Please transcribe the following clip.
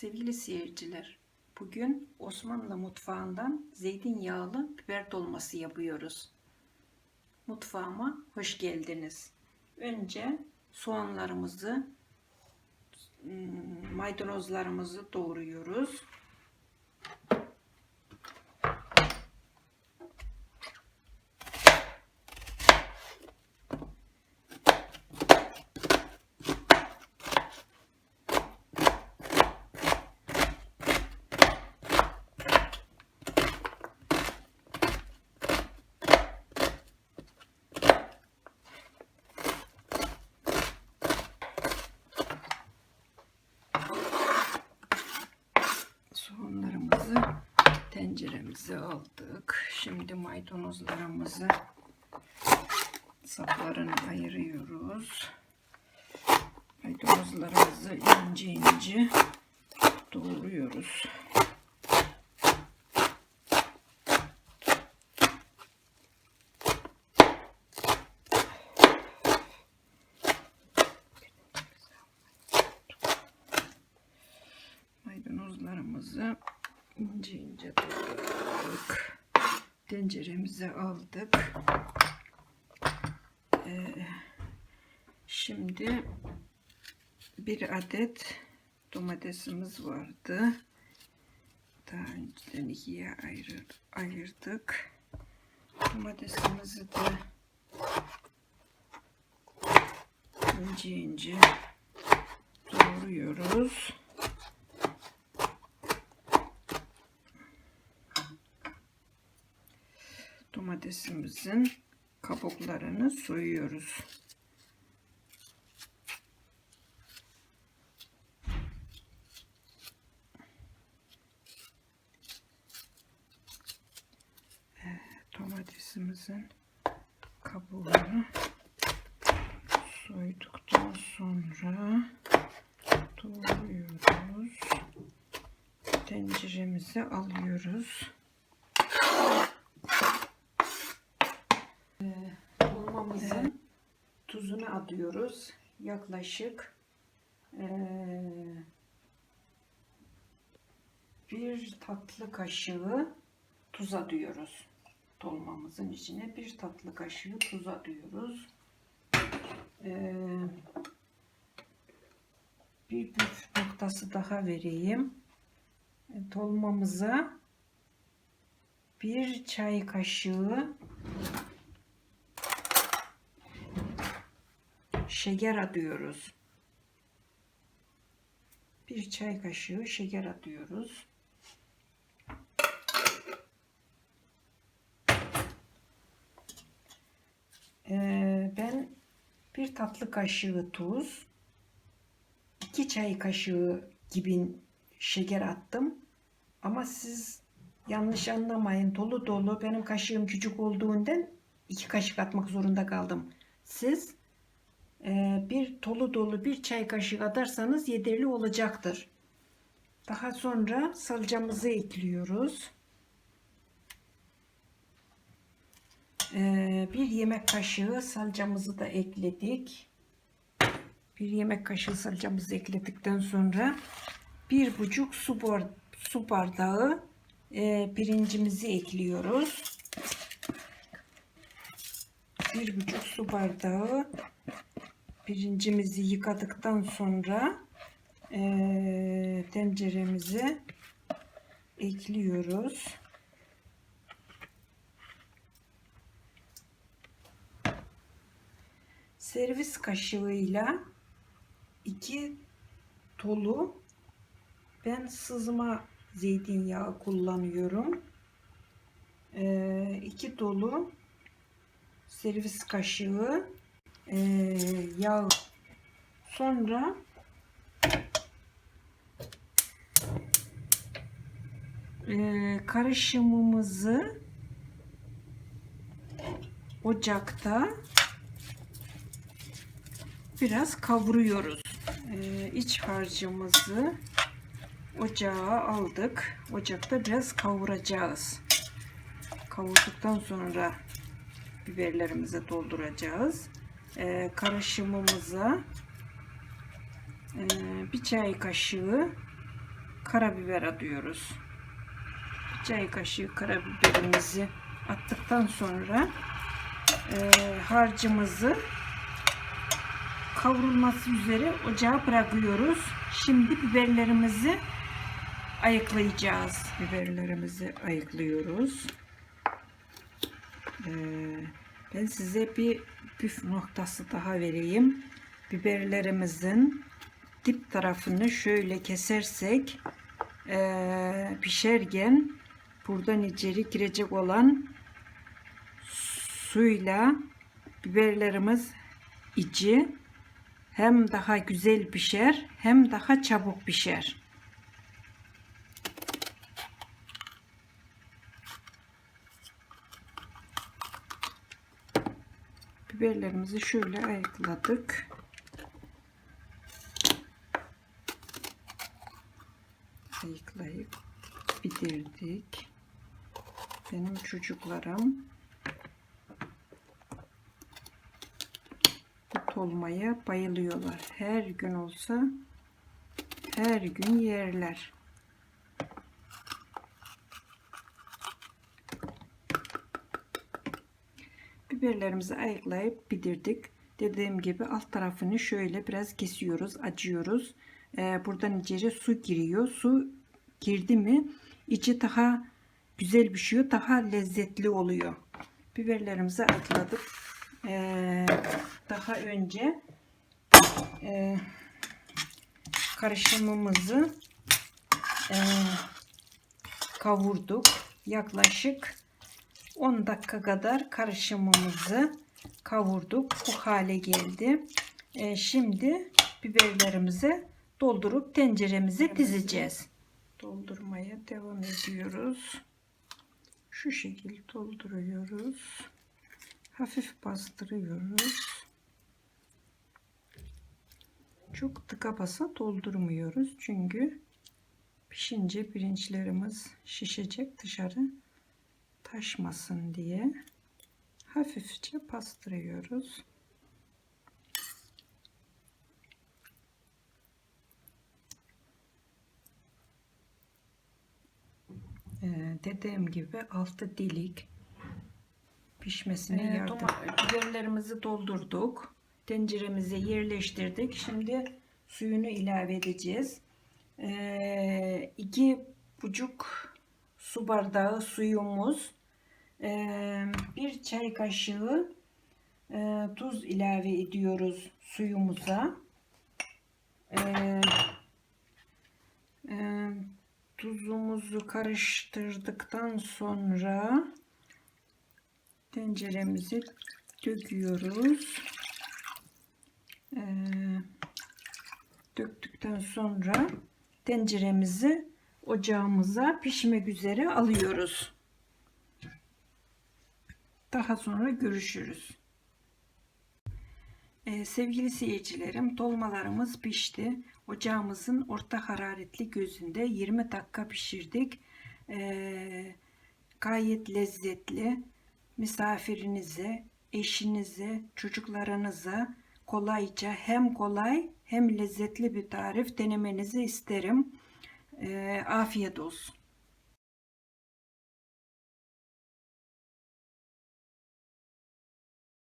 Sevgili seyirciler, bugün Osmanlı mutfağından zeytinyağlı biber dolması yapıyoruz. Mutfağıma hoş geldiniz. Önce soğanlarımızı, ım, maydanozlarımızı doğruyoruz. Soğanlarımızı tenceremize aldık. Şimdi maydanozlarımızı saplarını ayırıyoruz. Maydanozlarımızı ince ince doğruyoruz. Maydanozlarımızı ince doğradık. Tenceremize aldık. Ee, şimdi bir adet domatesimiz vardı. Daha önceden ikiye ayır, ayırdık. Domatesimizi de ince ince doğruyoruz. Domatesimizin kabuklarını soyuyoruz. Evet, domatesimizin kabuğunu soyduktan sonra doğruyoruz. Tenceremize alıyoruz. Dolmamızın atıyoruz. Yaklaşık bir tatlı kaşığı tuz atıyoruz. Dolmamızın içine bir tatlı kaşığı tuz atıyoruz. Eee, bir püf noktası daha vereyim. Dolmamıza bir çay kaşığı şeker atıyoruz. Bir çay kaşığı şeker atıyoruz. Ee, ben bir tatlı kaşığı tuz, iki çay kaşığı gibi şeker attım. Ama siz yanlış anlamayın. Dolu dolu benim kaşığım küçük olduğundan iki kaşık atmak zorunda kaldım. Siz bir dolu dolu bir çay kaşığı atarsanız yeterli olacaktır. Daha sonra salçamızı ekliyoruz. Ee, bir yemek kaşığı salçamızı da ekledik. Bir yemek kaşığı salçamızı ekledikten sonra bir buçuk su bardağı e, pirincimizi ekliyoruz. Bir buçuk su bardağı pirincimizi yıkadıktan sonra e, tenceremize ekliyoruz. Servis kaşığıyla iki dolu ben sızma zeytinyağı kullanıyorum. E, iki dolu servis kaşığı e, yağ sonra e, karışımımızı ocakta biraz kavuruyoruz. E, iç harcımızı ocağa aldık. Ocakta biraz kavuracağız. Kavurduktan sonra biberlerimizi dolduracağız e, karışımımıza e, bir çay kaşığı karabiber atıyoruz. Bir çay kaşığı karabiberimizi attıktan sonra e, harcımızı kavrulması üzere ocağa bırakıyoruz. Şimdi biberlerimizi ayıklayacağız. Biberlerimizi ayıklıyoruz. Ee, ben size bir püf noktası daha vereyim. Biberlerimizin dip tarafını şöyle kesersek ee, pişerken buradan içeri girecek olan suyla biberlerimiz içi hem daha güzel pişer hem daha çabuk pişer. Biberlerimizi şöyle ayıkladık. Ayıklayıp bitirdik. Benim çocuklarım bu tolmaya bayılıyorlar. Her gün olsa her gün yerler. Biberlerimizi ayıklayıp bitirdik. Dediğim gibi alt tarafını şöyle biraz kesiyoruz, acıyoruz. Ee, buradan içeri su giriyor. Su girdi mi içi daha güzel pişiyor, daha lezzetli oluyor. Biberlerimizi ayıkladık. Ee, daha önce e, karışımımızı e, kavurduk. Yaklaşık 10 dakika kadar karışımımızı kavurduk. Bu hale geldi. E, şimdi biberlerimizi doldurup tenceremize dizeceğiz. Doldurmaya devam ediyoruz. Şu şekilde dolduruyoruz. Hafif bastırıyoruz. Çok tıka basa doldurmuyoruz. Çünkü pişince pirinçlerimiz şişecek dışarı taşmasın diye hafifçe bastırıyoruz. Ee, dediğim gibi altı dilik pişmesine Ee, yardım. Biberlerimizi doldurduk. Tenceremize yerleştirdik. Şimdi suyunu ilave edeceğiz. Ee, iki buçuk su bardağı suyumuz. Bir çay kaşığı tuz ilave ediyoruz suyumuza. Tuzumuzu karıştırdıktan sonra tenceremizi döküyoruz. Döktükten sonra tenceremizi ocağımıza pişmek üzere alıyoruz. Daha sonra görüşürüz. Ee, sevgili seyircilerim, dolmalarımız pişti. Ocağımızın orta hararetli gözünde 20 dakika pişirdik. Ee, gayet lezzetli. Misafirinize, eşinize, çocuklarınıza kolayca hem kolay hem lezzetli bir tarif denemenizi isterim. Ee, afiyet olsun.